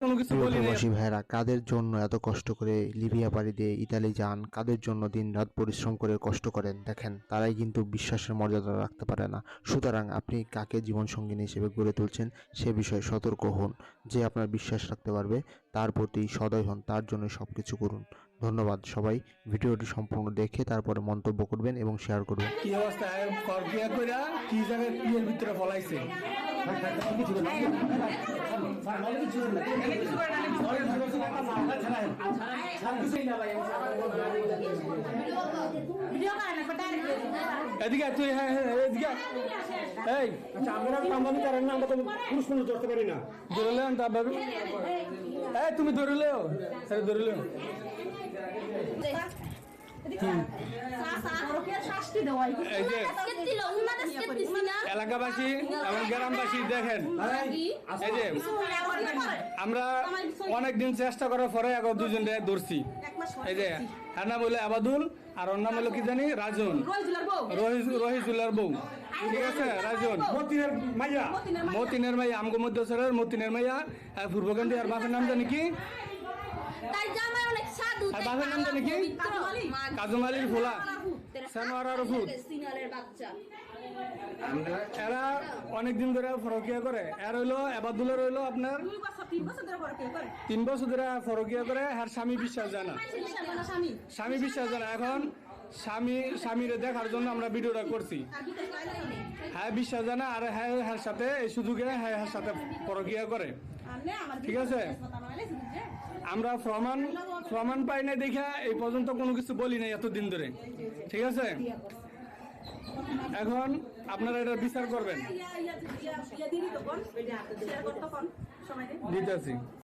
প্রবাসী ভাইরা কাদের জন্য এত কষ্ট করে লিবিয়া পাড়ি দিয়ে ইতালি যান? কাদের জন্য দিনরাত পরিশ্রম করে কষ্ট করেন? দেখেন তারাই কিন্তু বিশ্বাসের মর্যাদা রাখতে পারে না। সুতরাং আপনি কাকে জীবনসঙ্গিনী হিসেবে গড়ে তুলছেন সে বিষয়ে সতর্ক হন। যে আপনার বিশ্বাস রাখতে পারবে তার প্রতি সদয় হন তার জন্য সব কিছু করুন। ধন্যবাদ সবাই। ভিডিওটি সম্পূর্ণ দেখে তারপরে মন্তব্য করবেন এবং শেয়ার করবেন। কি অবস্থা? কি জায়গায় ভিতরে ফলাইছে? এদিকে তুই হ্যাঁ হ্যাঁ এদিকে আয়। এই আচ্ছা আমরা কামানি করেন আমরা তো পুরুষ মানুষ, ধরতে পারি না। ধরলে এই, তুমি ধরলেও স্যার ধরলেও। এলাকাবাসী এবং গ্রামবাসী দেখেন। এই যে আমরা অনেক দিন চেষ্টা করার পরে এখন দুজন ধরছি। এই যে এর নাম হলো আবাদুল আর ওর নাম হলো কি জানি? রাজন। রহি- রহিজুল্লার বউ। ঠিক আছে রাজন। মতিনের মাইয়া। মতিনের মাইয়া। আমগো মধ্য সরের মতিনের মাইয়া আর পূর্বকান্তি আর বাপের নাম জানি কি? তাই জামাই অনেক সাধু আর বাবার নামটা নাকি? কাজু মালির ফোলা সানোয়ার আর ফুট সিনালের বাচ্চা। এরা অনেকদিন ধরে ফরকিয়া করে। এর হইল এবাদুলের হইল আপনার তিন বছর ধরে ফরকিয়া করে। আর স্বামী বিশ্বাস জানা স্বামী স্বামী। বিশ্বাস জানা এখন স্বামী, স্বামীরে দেখার জন্য আমরা ভিডিওটা করছি। হ্যাঁ বিশ্বাস জানা আর হ্যাঁ হ্যাঁ সাথে এই সুযোগে হ্যাঁ হ্যাঁ সাথে পরকিয়া করে। ঠিক আছে? আমরা প্রমাণ প্রমাণ পাই না দেখা এই পর্যন্ত কোনো কিছু বলি নাই এতদিন ধরে। ঠিক আছে? এখন আপনারা এটা বিচার করবেন। দিতেছি